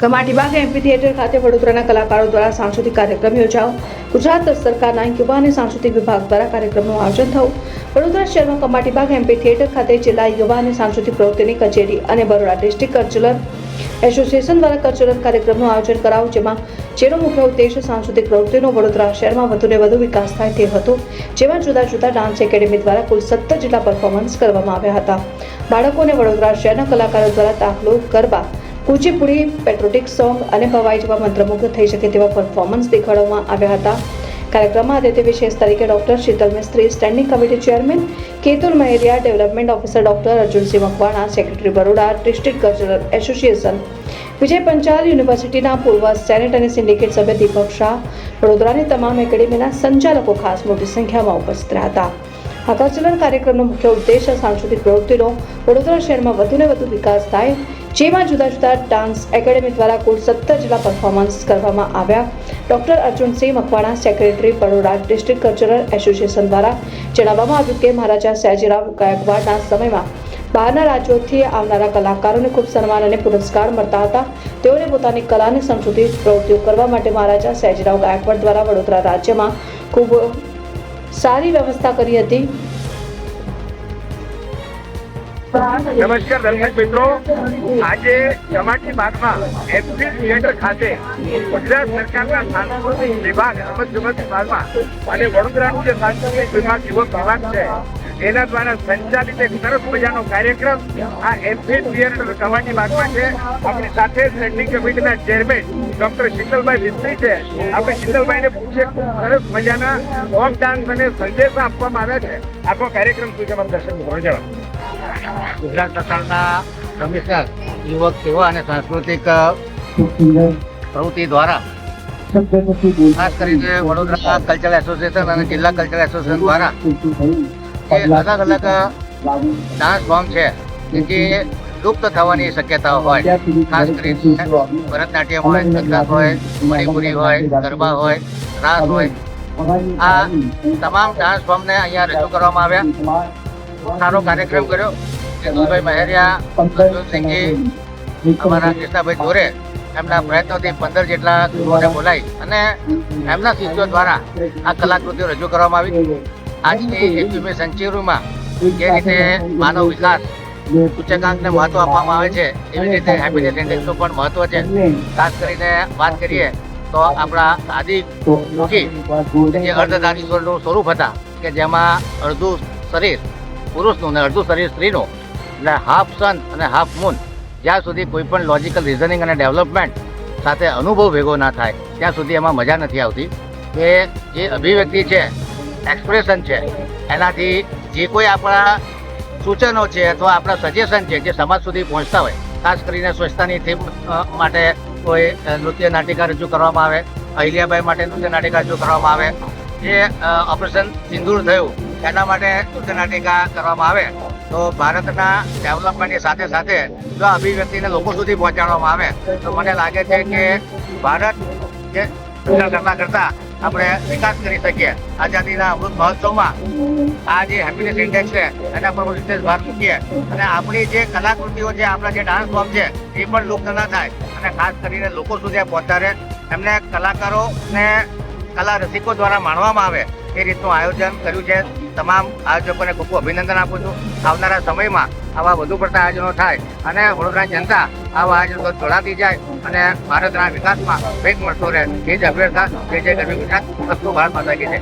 Kamati Baug MP theatre ખાતે વડોદરાના કલાકારો દ્વારા સાંસ્કૃતિક કાર્યક્રમ યોજાયો. ગુજરાત સરકારના યુવા અને સાંસ્કૃતિક વિભાગ દ્વારા કાર્યક્રમનું આયોજન થયું. વડોદરા શહેરમાં કમાટીબાગ એમપી થિયેટર ખાતે જિલ્લા યુવા અને સાંસ્કૃતિક પ્રવૃત્તિની કચેરી અને બરોડા ડિસ્ટ્રિક્ટ કલ્ચરલ એસોસિએશન દ્વારા કલ્ચરલ કાર્યક્રમનું આયોજન કરાયું, જેમાં જેનો મુખ્ય ઉદ્દેશ સાંસ્કૃતિક પ્રવૃત્તિનો વડોદરા શહેરમાં વધુને વધુ વિકાસ થાય તે હતો, જેમાં જુદા જુદા ડાન્સ એકેડેમી દ્વારા કુલ સત્તર જેટલા પરફોર્મન્સ કરવામાં આવ્યા હતા. બાળકોને વડોદરા શહેરના કલાકારો દ્વારા દાખલો ગરબા કુચીપુડી પેટ્રોટિક સોંગ અને ભવાઈ જેવા મંત્રમુગ્ધ થઈ શકે તેવા પરફોર્મન્સ દેખાડવામાં આવ્યા હતા. કાર્યક્રમમાં અતિથિ વિશેષ તરીકે doctor Sheetal Mistry standing committee chairman Ketur Maheriya development officer doctor Arjunsinh Makwana secretary Baroda district cultural association Vijay Panchal યુનિવર્સિટીના પૂર્વ સેનેટ અને સિન્ડિકેટ સભ્ય દીપક શાહ, વડોદરાની તમામ એકેડેમીના સંચાલકો ખાસ મોટી સંખ્યામાં ઉપસ્થિત રહ્યા હતા. આ કાર્યક્રમનો મુખ્ય ઉદ્દેશ સાંસ્કૃતિક પ્રવૃત્તિનો વડોદરા શહેરમાં વધુને વધુ વિકાસ થાય જેમાં જુદા જુદા ડાન્સ એકેડેમી દ્વારા કુલ સત્તર જેટલા પરફોર્મન્સ કરવામાં આવ્યા. Doctor Arjunsinh Makwana secretary Baroda district cultural association દ્વારા જણાવવામાં આવ્યું કે મહારાજા સયાજીરાવ ગાયકવાડના સમયમાં બહારના રાજ્યોથી આવનારા કલાકારોને ખૂબ સન્માન અને પુરસ્કાર મળતા હતા. તેઓને પોતાની કલાની સંસ્કૃતિ પ્રવૃત્તિઓ કરવા માટે મહારાજા સયાજીરાવ ગાયકવાડ દ્વારા વડોદરા રાજ્યમાં ખૂબ સારી વ્યવસ્થા કરી હતી. નમસ્કાર દર્શક મિત્રો. આજે ચમાટી બાગમાં એમપી થિયેટર ખાતે ગુજરાત સરકારના સાંસ્કૃતિક વિભાગ રમત ગમત વિભાગમાં અને વડોદરાનું જે સાંસ્કૃતિક વિભાગ યુવક વિભાગ છે. એના દ્વારા સંચાલિત એક સરસ મજાનો કાર્યક્રમ આ એમપી થિયેટર કમાટી બાગમાં છે. આપણી સાથે સ્ટેન્ડિંગ કમિટીના ચેરમેન ડોક્ટર શીતલભાઈ વિસ્તરી છે. આપણે શીતલભાઈને ખૂબ સરસ મજાના ફોક ડાન્સ અને સંદેશા આપવામાં આવ્યા છે. આખો કાર્યક્રમ શું છે દર્શક જણાવો ગુજરાત સરકારના કમિશનર યુવક સેવા અને સાંસ્કૃતિક પ્રવૃત્તિ દ્વારા ખાસ કરીને વડોદરા કલ્ચરલ એસોસિએશન અને જિલ્લા કલ્ચરલ એસોસિએશન દ્વારા જે અલગ અલગ ડાન્સ ફોર્મ છે જે લુપ્ત થવાની શક્યતા હોય, ખાસ કરીને ભરતનાટ્યમ હોય કથક હોય, મણિપુરી હોય, ગરબા હોય, રાસ હોય, આ તમામ ડાન્સ ફોર્મને અહીંયા રજૂ કરવામાં આવ્યા. સારો કાર્યક્રમ કર્યો. કેતુલભાઈ મહેરિયા અર્જુનસિંહજી અમારા કૃષ્ણાભાઈ જોરે એમના પ્રયત્નોથી પંદર જેટલા ગુરુઓને બોલાવી અને એમના શિષ્યો દ્વારા આ કલાકૃતિઓ રજૂ કરવામાં આવી. આજની એકવીસમી સેન્ચુરીમાં જે રીતે માનવ વિકાસ સૂચકાંકને મહત્વ આપવામાં આવે છે, એવી રીતે હેપીનેસ ઇન્ડેક્સનું પણ મહત્વ છે. ખાસ કરીને વાત કરીએ તો આપણા આદિ મુખી, જે અર્ધધારીશ્વરનું સ્વરૂપ હતા, કે જેમાં અડધું શરીર પુરુષનું ને અડધું શરીર સ્ત્રીનું એટલે હાફ સન અને હાફ મૂન જ્યાં સુધી કોઈ પણ લોજિકલ રિઝનિંગ અને ડેવલપમેન્ટ સાથે અનુભવ ભેગો ના થાય, ત્યાં સુધી એમાં મજા નથી આવતી. કે જે અભિવ્યક્તિ છે એક્સપ્રેશન છે, એનાથી જે કોઈ આપણા સૂચનો છે અથવા આપણા સજેશન છે જે સમાજ સુધી પહોંચતા હોય, ખાસ કરીને સ્વચ્છતાની થીમ માટે કોઈ નૃત્ય નાટિકા રજૂ કરવામાં આવે, અહિલ્યાબાઈ માટે નૃત્ય નાટિકા રજૂ કરવામાં આવે જે ઓપરેશન સિંદૂર થયું એના માટે નૃત્ય નાટિકા કરવામાં આવે તો ભારતના ડેવલપમેન્ટની સાથે સાથે જો અભિવ્યક્તિને લોકો સુધી પહોંચાડવામાં આવે, તો મને લાગે છે કે ભારત જે કરતા કરતા આપણે વિકાસ કરી શકીએ. આઝાદીના અમૃત મહોત્સવમાં આ જે હેપીનેસ ઇન્ડેક્સ છે, એના પર વિશેષ ભાર મૂકીએ. અને આપણી જે કલાકૃતિઓ છે, આપણા જે ડાન્સ ફોર્મ છે, એ પણ લુપ્ત થાય. અને ખાસ કરીને લોકો સુધી પહોંચાડે. એમને કલાકારો ને કલા રસિકો દ્વારા માણવામાં આવે. એ રીતનું આયોજન કર્યું છે. તમામ આયોજકોને ખૂબ ખૂબ અભિનંદન આપું છું. આવનારા સમયમાં આવા વધુ પડતા આયોજનો થાય અને વડોદરા જનતા આવા આયોજનો જોડાતી જાય અને ભારતના વિકાસમાં ભેગ મળતો રહે. એ જ અભ્યર્થા જે જે ગરમી ગુજરાત. વસ્તુ ભારત માતા જય.